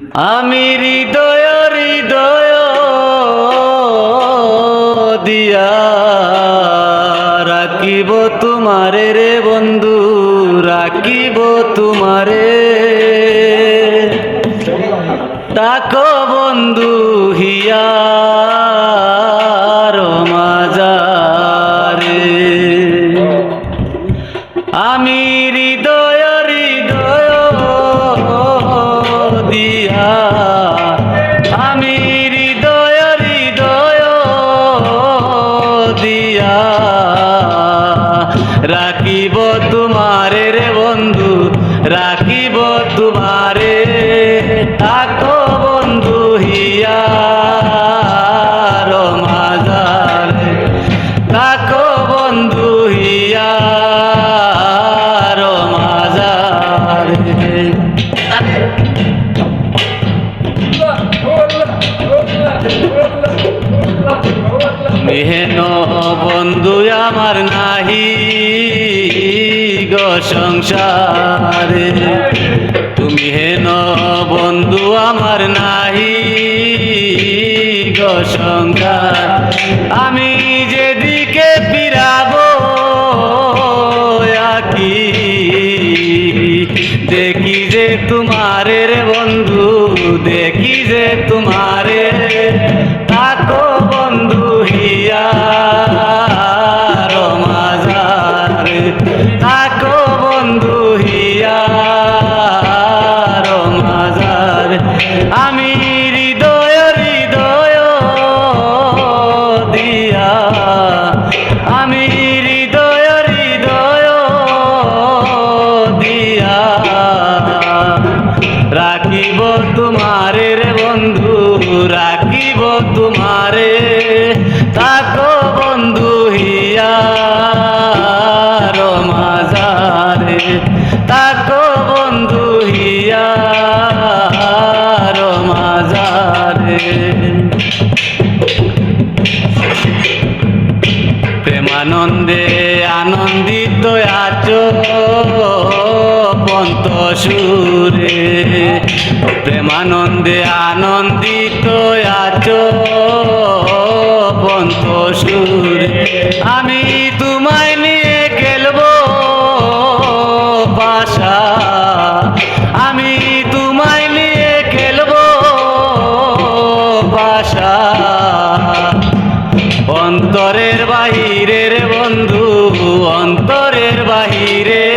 আমি হৃদয় হৃদয় দিয়া রাখিব তোমারে রে বন্ধু রাখিব তোমারে। ডাকো বন্ধু হিয়ার দিয়া। আমি হৃদয় হৃদয় দিয়া। রাখিব তোমারে রে বন্ধু, রাখিব তোমারে থাকো বন্ধু হিয়া মাজারে। থাকো বন্ধু হিয়া মাজারে। মেহন বন্ধু আমার নাহি গো সংসারে। তুমি হেন বন্ধু আমার নাহি গো সংসার। আমি যেদিকে ফিরাবো দেখি যে তোমারে বন্ধু রাখিব তোমারে, থাকো বন্ধু হিয়া মাজারে থাকো বন্ধু হিয়া মাজারে প্রেমানন্দে আনন্দিত আছো পন্ত সুরে। প্রেমানন্দে আনন্দিত সুর। আমি তোমায় নিয়ে খেলব বাসা। আমি তোমায় নিয়ে খেলব বাসা। অন্তরের বাহিরের বন্ধু, অন্তরের বাহিরে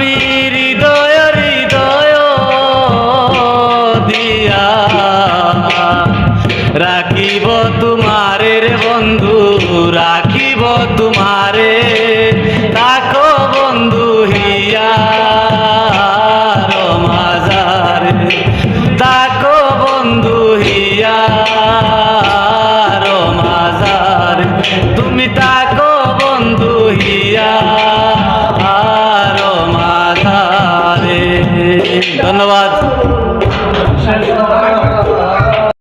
আমি হৃদয় হৃদয় দিয়া রাখিব তোমারে বন্ধু রাখিব তোমারে।